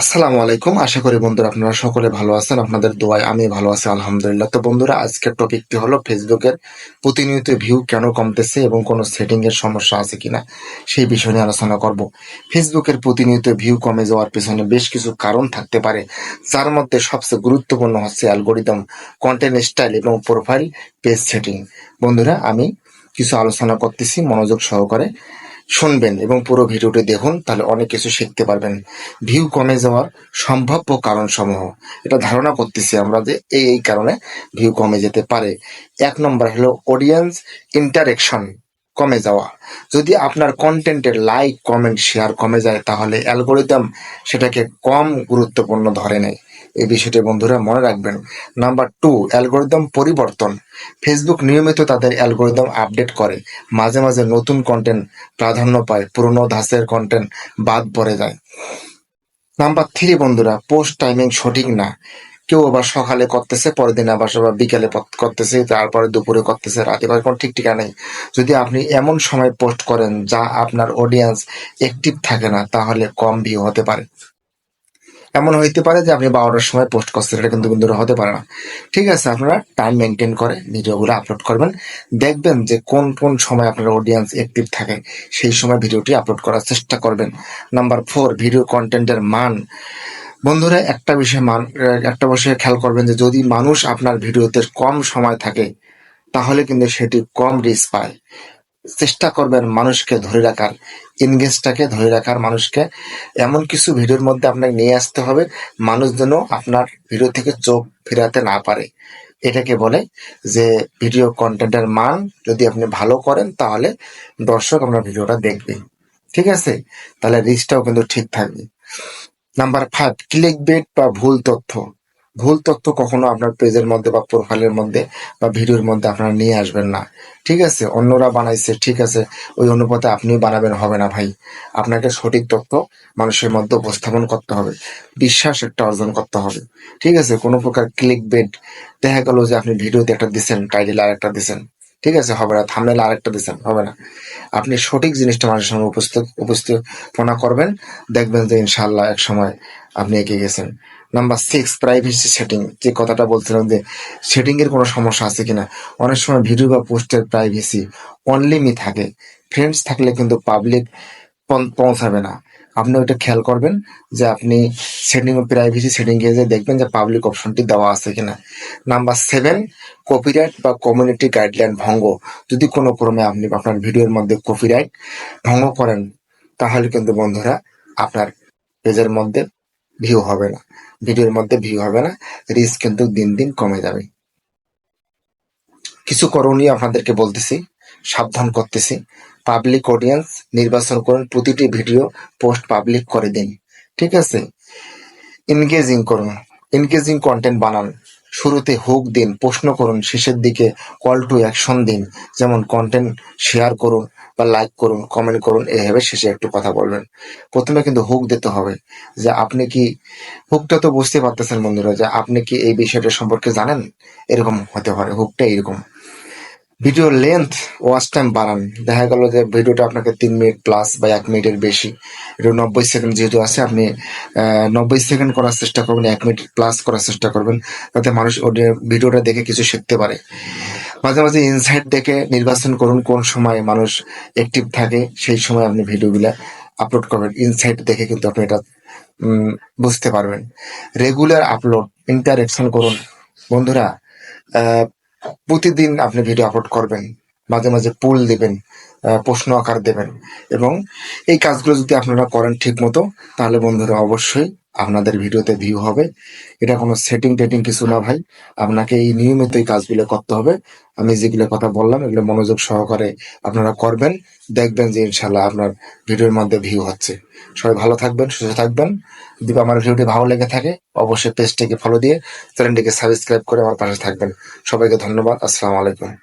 আসসালামু আলাইকুম। আশা করি বন্ধুরা আপনারা সকলে ভালো আছেন, আপনাদের দোয়ায় আমি ভালো আছি, আলহামদুলিল্লাহ। তো বন্ধুরা, আজকের টপিকটি হলো ফেসবুকের প্রতিনিয়ত ভিউ কেন কমতেছে এবং কোনো সেটিং এর সমস্যা আছে কিনা, সেই বিষয় নিয়ে আলোচনা করব। ফেসবুকের প্রতিনিয়ত ভিউ কমে যাওয়ার পেছনে বেশ কিছু কারণ থাকতে পারে, যার মধ্যে সবচেয়ে গুরুত্বপূর্ণ হচ্ছে অ্যালগোরিদম কন্টেন্ট স্টাইল এবং প্রোফাইল পেজ সেটিং বন্ধুরা, আমি কিছু আলোচনা করতেছি, মনোযোগ সহকারে। শুনবেন এবং পুরো ভিডিওটি দেখুন, তাহলে অনেক কিছু শিখতে পারবেন। ভিউ কমে যাওয়ার সম্ভাব্য কারণসমূহ। এটা ধারণা করতেছি আমরা যে এই এই কারণে ভিউ কমে যেতে পারে। এক নম্বর হলো অডিয়েন্স ইন্টারেকশন কমে যাওয়া। যদি আপনার কন্টেন্টের লাইক কমেন্ট শেয়ার কমে যায়, তাহলে অ্যালগোরিদম সেটাকে কম গুরুত্বপূর্ণ ধরে নেয়। এই বিষয়টি বন্ধুরা মনে রাখবেন। নাম্বার টু অ্যালগোরিদম পরিবর্তন। ফেসবুক নিয়মিত তাদের অ্যালগোরিদম আপডেট করে। মাঝে মাঝে নতুন কন্টেন্ট প্রাধান্য পায়, পুরনো ধাঁচের কন্টেন্ট বাদ পড়ে যায়। নাম্বার থ্রি বন্ধুরা পোস্ট টাইমিং সঠিক না। কেউ আবার সকালে করতেছে, পরের দিন আবার সবার বিকেলে করতেছে, তারপরে দুপুরে করতেছে, রাতে করে কোনো ঠিক ঠিকা নেই। যদি আপনি এমন সময় পোস্ট করেন যা আপনার অডিয়েন্স অ্যাক্টিভ থাকে না, তাহলে কম ভিউ হতে পারে। এমন হইতে পারে যে আপনি বারোটার সময় পোস্ট করছেন, এটা কিন্তু বন্ধুরা হতে পারে না। ঠিক আছে, আপনারা টাইম মেনটেন করে ভিডিওগুলো আপলোড করবেন। দেখবেন যে কোন কোন সময় আপনার অডিয়েন্স অ্যাক্টিভ থাকে, সেই সময় ভিডিওটি আপলোড করার চেষ্টা করবেন। নাম্বার ফোর ভিডিও কন্টেন্টের মান। বন্ধুরা, একটা বিষয় মান, একটা বিষয়ে খেয়াল করবেন যে যদি মানুষ আপনার ভিডিওতে কম সময় থাকে, তাহলে কিন্তু সেটি কম রিচ পায়। চেষ্টা করবেন মানুষকে ধরে রাখার ইনগেজটাকে ধরে রাখার মানুষকে। এমন কিছু ভিডিওর মধ্যে আপনাকে নিয়ে আসতে হবে, মানুষ যেন আপনার ভিডিও থেকে চোখ ফেরাতে না পারে। এটাকে বলে যে ভিডিও কন্টেন্টের মান যদি আপনি ভালো করেন, তাহলে দর্শক আপনার ভিডিওটা দেখবে। ঠিক আছে? তাহলে রিচটাও কিন্তু ঠিক থাকবে। নাম্বার ফাইভ ক্লিক বেট বা ভুল তথ্য। ভুল তথ্য কখনো আপনার পেজের মধ্যে বা প্রোফাইলের মধ্যে বা ভিডিওর মধ্যে আপনারা নিয়ে আসবেন না। ঠিক আছে? অন্যরা বানাইছে, ঠিক আছে? ওই অনুপাতে আপনি বানাবেন, হবে না ভাই। আপনাকে সঠিক তথ্য মানুষের মধ্যে উপস্থাপন করতে হবে। বিশ্বাস একটা অর্জন করতে হবে। ঠিক আছে? কোনো প্রকার ক্লিক বেড দেখা গেল যে আপনি ভিডিওতে একটা দিচ্ছেন টাইটেল আর একটা দিচ্ছেন ঠিক আছে? হবে না। থামনেল আরেকটা দিচ্ছেন হবে না। আপনি সঠিক জিনিসটা মানুষের সামনে উপস্থিত, উপস্থাপনা করবেন। দেখবেন যে ইনশাল্লাহ এক সময় আপনি এগিয়ে গেছেন। নাম্বার সিক্স প্রাইভেসি সেটিং যে কথাটা বলছিলাম যে সেটিং এর কোনো সমস্যা আছে কিনা? অনেক সময় ভিডিও বা পোস্টের প্রাইভেসি অনলিমি থাকে। ফ্রেন্ডস থাকলে কিন্তু পাবলিক পৌঁছাবে না। আপনি ওইটা খেয়াল করবেন যে আপনি সেটিং প্রাইভেসি সেটিং এ যে দেখবেন যে পাবলিক অপশনটি দেওয়া আছে কিনা। নাম্বার সেভেন কপিরাইট বা কমিউনিটি গাইডলাইন ভঙ্গ। যদি কোনো ক্রমে আপনি আপনার ভিডিওর মধ্যে কপিরাইট ভঙ্গ করেন, তাহলে কিন্তু বন্ধুরা আপনার পেজের মধ্যে ভিউ হবে না। ভিডিওর মধ্যে ভিউ হবে না। রিচ কিন্তু দিন দিন কমে যাবে। কিছু করণীয় আপনাদেরকে বলতেছি, সাবধান করতেছি। পাবলিক অডিয়েন্স নির্বাচন করুন, প্রতিটি ভিডিও পোস্ট পাবলিক করে দিন। ঠিক আছে? এনগেজিং করুন। এনগেজিং কন্টেন্ট বানান। শুরুতে হুক দিন, প্রশ্ন করুন, শেষের দিকে কল টু অ্যাকশন দিন। যেমন কন্টেন্ট শেয়ার করুন বা লাইক করুন কমেন্ট করুন, এভাবে শেষে একটু কথা বলবেন। প্রথমে কিন্তু হুক দিতে হবে যে আপনি কি, হুকটা তো বুঝতে পারতেছেন বন্ধুরা যে আপনি কি এই বিষয়টা সম্পর্কে জানেন? এরকম হতে পারে, হুকটা এরকম ভিডিও লেন্থ ওয়াচ টাইম বাড়ান। দেখা গেল যে ভিডিওটা আপনাকে তিন মিনিট প্লাস বা এক মিনিটের বেশি। এটা নব্বই সেকেন্ড যেহেতু আছে, আপনি নব্বই সেকেন্ড করার চেষ্টা করবেন, এক মিনিট প্লাস করার চেষ্টা করবেন যাতে মানুষ ভিডিওটা দেখে কিছু শিখতে পারে। মাঝে মাঝে ইনসাইট দেখে নির্বাচন করুন, কোন সময় মানুষ অ্যাক্টিভ থাকে, সেই সময় আপনি ভিডিওগুলো আপলোড করবেন। ইনসাইট দেখে কিন্তু আপনি এটা বুঝতে পারবেন। রেগুলার আপলোড ইন্টারেকশন করুন। বন্ধুরা প্রতিদিন আপনি ভিডিও আপলোড করবেন, মাঝে মাঝে পুল দেবেন প্রশ্ন আকার দেবেন এবং এই কাজগুলো যদি আপনারা করেন ঠিক মতো তাহলে বন্ধুরা অবশ্যই আপনাদের ভিডিওতে ভিউ হবে। এটা কোনো সেটিং টেটিং কিছু না ভাই। আপনাকে এই নিয়মিত এই কাজগুলো করতে হবে। আমি যেগুলো কথা বললাম, এগুলো মনোযোগ সহকারে আপনারা করবেন। দেখবেন যে ইনশাল্লাহ আপনার ভিডিওর মধ্যে ভিউ হচ্ছে। সবাই ভালো থাকবেন, সুস্থ থাকবেন। যদি আমার ভিডিওটি ভালো লেগে থাকে, অবশ্যই পেজটিকে ফলো দিয়ে চ্যানেলটিকে সাবস্ক্রাইব করে আমার পাশে থাকবেন। সবাইকে ধন্যবাদ। আসসালামু আলাইকুম।